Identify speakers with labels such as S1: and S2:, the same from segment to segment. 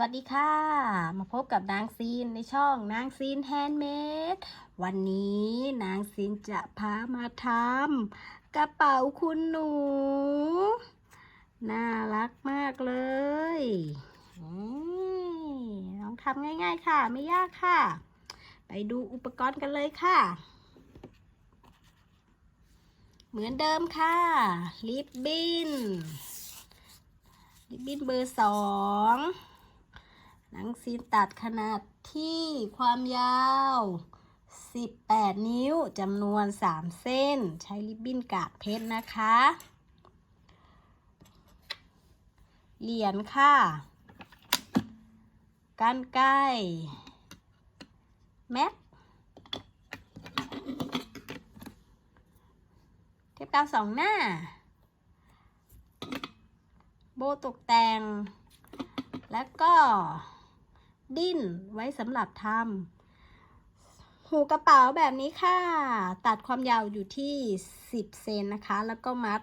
S1: วัสดีค่ะ มาพบกับนางซีนในช่องนางซีนแฮนด์เมดวันนี้นางซีนจะพามาทำกระเป๋าคุณหนู น่ารักมากเลยลองทำง่ายๆค่ะ ไม่ยากค่ะ ไปดูอุปกรณ์กันเลยค่ะ เหมือนเดิมค่ะ ลิปบิ้นลิปบิ้นเบอร์สอง หนังซีนตัดขนาดที่ความยาว 18 นิ้วจำนวน 3 เส้น ใช้ลิปบิ้นกากเพชรนะคะ เหรียญค่ะกันไกรแม็กเทปกาวสองหน้า โบตกแต่ง แล้วก็ ดิ้นไว้สำหรับทำหูกระเป๋าแบบนี้ค่ะ ตัดความยาวอยู่ที่ 10 เซนนะคะ แล้วก็มัด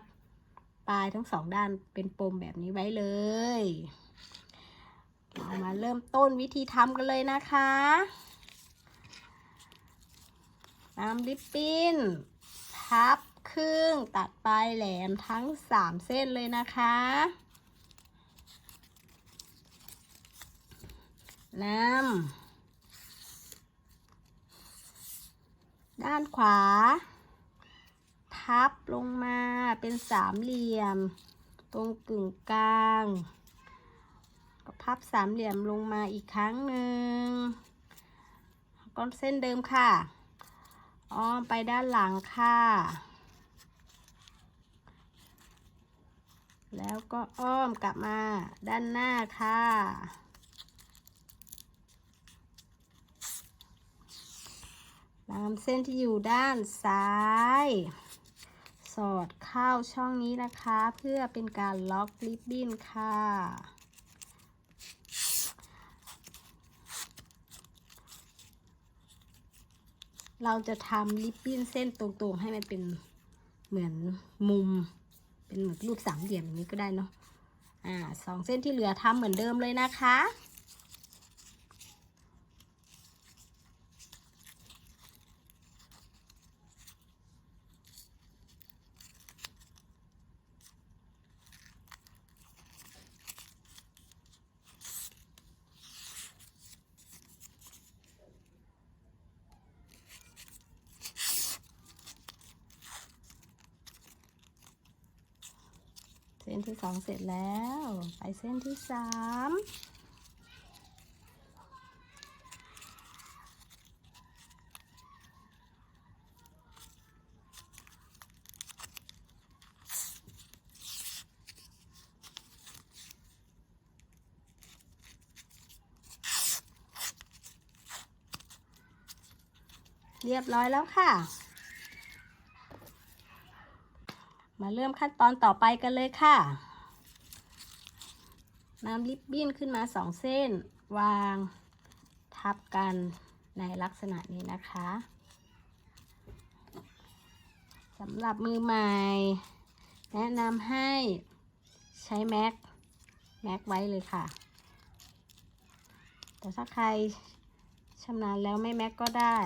S1: ปลายทั้งสองด้านเป็นปมแบบนี้ไว้เลยเรามาเริ่มต้นวิธีทำกันเลยนะคะนำลิปปิ้นพับครึ่งตัดปลายแหลมทั้ง 3 เส้นเลยนะคะ นำด้านขวาพับลงมาเป็นสามเหลี่ยม ตรงกึ่งกลางก็พับสามเหลี่ยมลงมาอีกครั้งหนึ่งก้อนเส้นเดิมค่ะ อ้อมไปด้านหลังค่ะ แล้วก็อ้อมกลับมาด้านหน้าค่ะ ตามเส้นที่อยู่ด้านซ้าย สอดเข้าช่องนี้นะคะ เพื่อเป็นการล็อกลิปบิ้นค่ะ เราจะทำลิปบิ้นเส้นตรงๆ ให้มันเป็นเหมือนมุม เป็นเหมือนรูปสามเหลี่ยมอย่างนี้ก็ได้เนาะอ่าสองเส้นที่เหลือทำเหมือนเดิมเลยนะคะ ส้นที่สองเสร็จแล้ว ไปเส้นที่สามเรียบร้อยแล้วค่ะ มาเริ่มขั้นตอนต่อไปกันเลยค่ะนำริบบิ้นขึ้นมาสองเส้น วางทับกันในลักษณะนี้นะคะสำหรับมือใหม่ แนะนำให้ใช้แม็กแม็กไว้เลยค่ะ แต่ถ้าใครชำนาญแล้วไม่แม็กก็ได้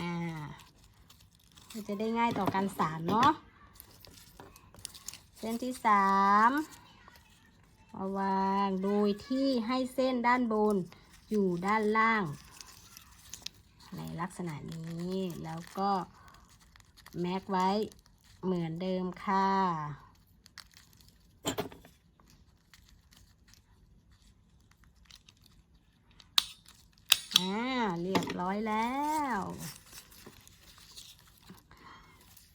S1: อ่ามันจะได้ง่ายต่อการสานเนาะ เส้นที่สามมาวางโดยที่ให้เส้นด้านบนอยู่ด้านล่าง ในลักษณะนี้แล้วก็แม็กไว้เหมือนเดิมค่ะอ่าเรียบร้อยแล้ว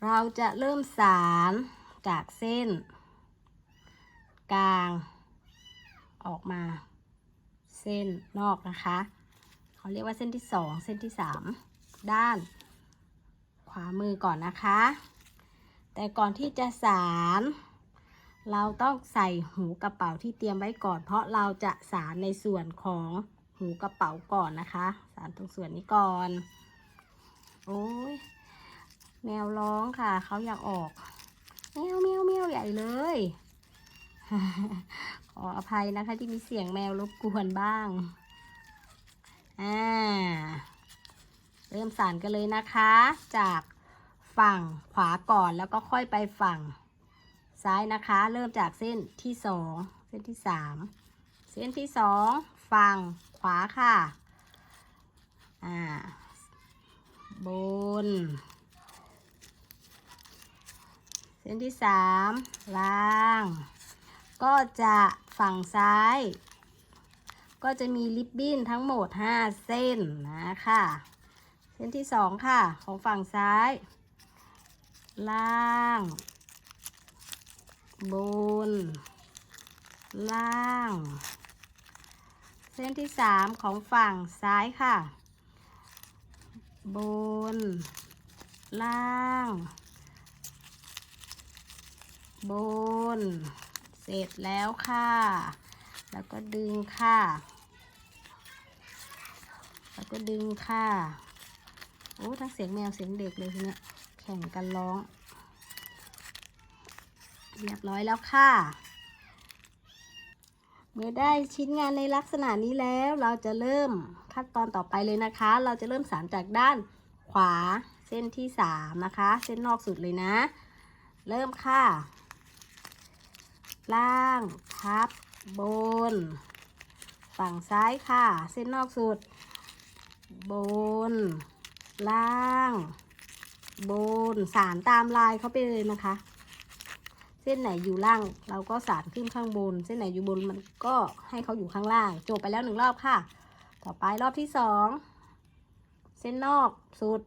S1: เราจะเริ่มสาร จากเส้น กลาง ออกมา เส้นนอกนะคะเขาเรียกว่าเส้นที่สองเส้นที่สามด้าน ขวามือก่อนนะคะ แต่ก่อนที่จะสารเราต้องใส่หูกระเป๋าที่เตรียมไว้ก่อน เพราะเราจะสารในส่วนของหูกระเป๋าก่อนนะคะ สารตรงส่วนนี้ก่อน โอ้ยแมวร้องค่ะ เขาอยากออก แมวแมวแมวใหญ่เลย ขออภัยนะคะที่มีเสียงแมวรบกวนบ้าง อ่า เริ่มสานกันเลยนะคะ จากฝั่งขวาก่อนแล้วก็ค่อยไปฝั่งซ้ายนะคะ เริ่มจากเส้นที่สองเส้นที่สามเส้นที่สองฝั่งขวาค่ะ อ่า บน ส้นที่สามล่าง ก็จะฝั่งซ้าย ก็จะมีริบบิ้นทั้งหมด 5 เส้นนะคะเส้นที่2ค่ะ ของฝั่งซ้าย ล่าง บน ล่าง เส้นที่3ของฝั่งซ้ายค่ะ บน ล่าง บน เสร็จแล้วค่ะ แล้วก็ดึงค่ะ แล้วก็ดึงค่ะ โอ้ทั้งเสียงแมวเสียงเด็กเลยทีเนี้ยแข่งกันร้อง เรียบร้อยแล้วค่ะเมื่อได้ชิ้นงานในลักษณะนี้แล้วเราจะเริ่มขั้นตอนต่อไปเลยนะคะ เราจะเริ่มสานจากด้านขวาเส้นที่สามนะคะ เส้นนอกสุดเลยนะ เริ่มค่ะ ล่างทับบน ฝั่งซ้ายค่ะ เส้นนอกสุด บน ล่าง บน สารตามลายเขาไปเลยนะคะ เส้นไหนอยู่ล่างเราก็สารขึ้นข้างบน เส้นไหนอยู่บนมันก็ให้เขาอยู่ข้างล่าง จบไปแล้วหนึ่งรอบค่ะ ต่อไปรอบที่สองเส้นนอกสุด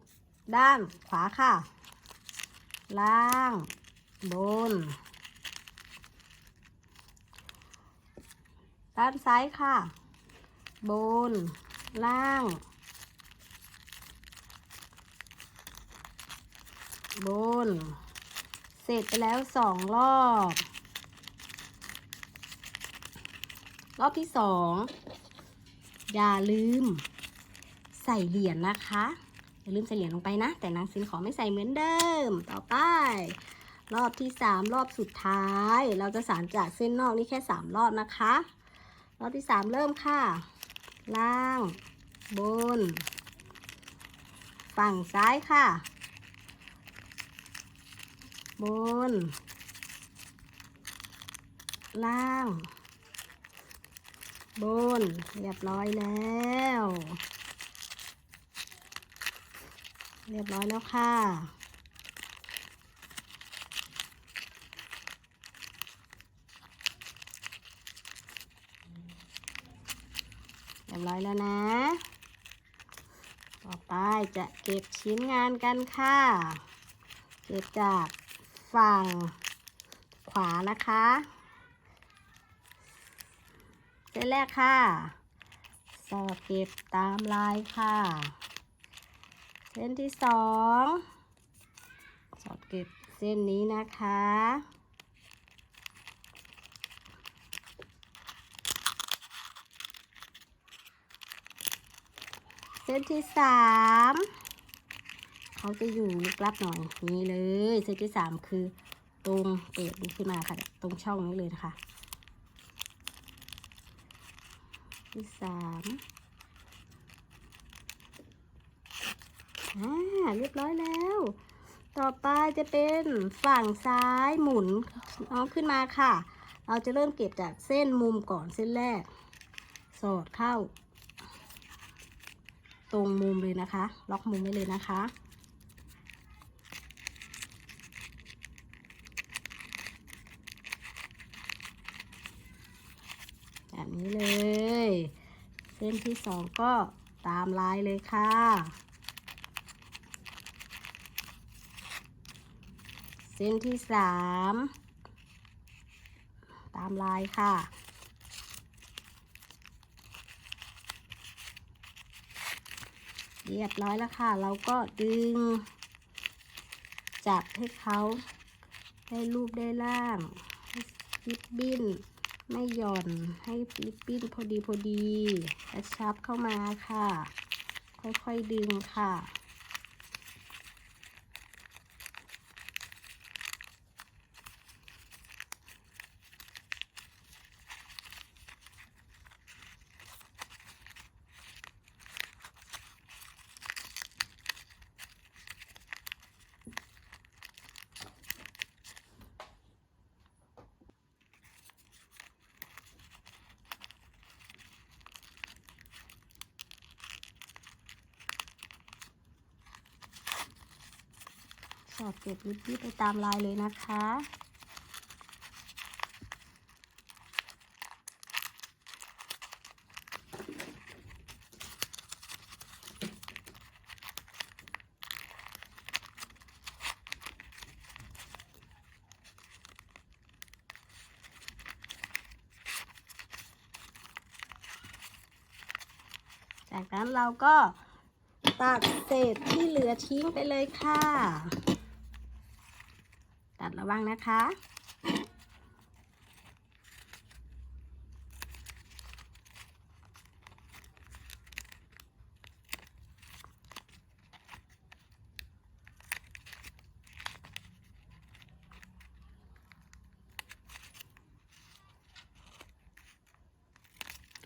S1: ด้านขวาค่ะ ล่าง บน ด้านซ้ายค่ะ บน ล่าง บน เสร็จไปแล้วสองรอบ รอบที่สองอย่าลืมใส่เหรียญนะคะ อย่าลืมใส่เหรียญลงไปนะ แต่นางซินขอไม่ใส่เหมือนเดิม ต่อไป รอบที่สามรอบสุดท้าย เราจะสานจากเส้นนอกนี่แค่สามรอบนะคะ รอบที่สามเริ่มค่ะ ล่าง บน ฝั่งซ้ายค่ะ บน ล่าง บน เรียบร้อยแล้ว เรียบร้อยแล้วค่ะ เรีย บร้อยแล้วนะ ต่อไปจะเก็บชิ้นงานกันค่ะ เก็บจากฝั่งขวานะคะเส้นแรกค่ะ สอดเก็บตามลายค่ะ เส้นที่สอง สอดเก็บเส้นนี้นะคะ เส้นที่สามเขาจะอยู่ลึกลับหน่อยนี่เลยเส้นที่สามคือตรงเปิดนี้ขึ้นมาค่ะ ตรงช่องนี้เลยนะคะที่สามอ่าเรียบร้อยแล้ว ต่อไปจะเป็นฝั่งซ้ายหมุนน้องขึ้นมาค่ะ เราจะเริ่มเก็บจากเส้นมุมก่อนเส้นแรก สอดเข้า ตรงมุมเลยนะคะ ล็อกมุมไว้เลยนะคะ แบบนี้เลย เส้นที่สองก็ตามลายเลยค่ะ เส้นที่สามตามลายค่ะ เรียบร้อยแล้วค่ะ เราก็ดึง จับให้เขาได้รูปได้ล่างให้ริบบิ้น ไม่หย่อนให้ริบบิ้นพอดีพอดีกระชับเข้ามาค่ะ ค่อยๆดึงค่ะ อดเก็บริบบิ้ไปตามลายเลยนะคะจากนั้นเราก็ตัดเศษที่เหลือทิ้งไปเลยค่ะ ตัดระวังนะคะ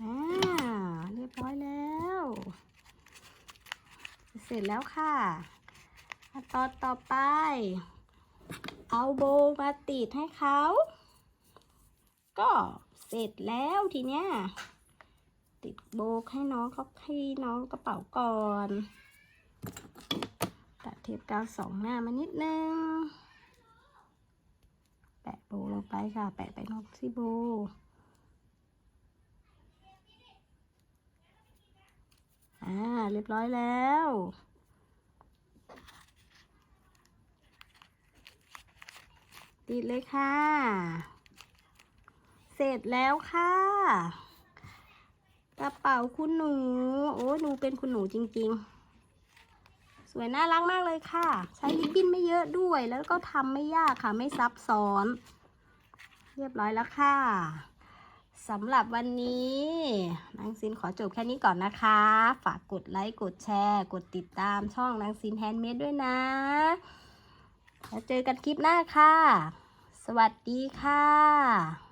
S1: อ่า เรียบร้อยแล้ว เสร็จแล้วค่ะขั้นตอนต่อไป เอาโบมาติดให้เขา ก็เสร็จแล้วทีเนี้ย ติดโบให้น้องเขาให้น้องกระเป๋าก่อน ตัดเทปกาวสองหน้ามานิดนึง แปะโบลงไปค่ะ แปะไปนอกที่โบอ่าเรียบร้อยแล้ว ติดเลยค่ะ เสร็จแล้วค่ะ กระเป๋าคุณหนู โอ้หนูเป็นคุณหนูจริง ๆ สวยน่ารักมากเลยค่ะ ใช้ริบบิ้นไม่เยอะด้วย แล้วก็ทำไม่ยากค่ะ ไม่ซับซ้อน เรียบร้อยแล้วค่ะสำหรับวันนี้นางซินขอจบแค่นี้ก่อนนะคะ ฝากกดไลค์ กดแชร์ กดติดตามช่องนางซินแฮนด์เมดด้วยนะ แล้วเจอกันคลิปหน้าค่ะ สวัสดีค่ะ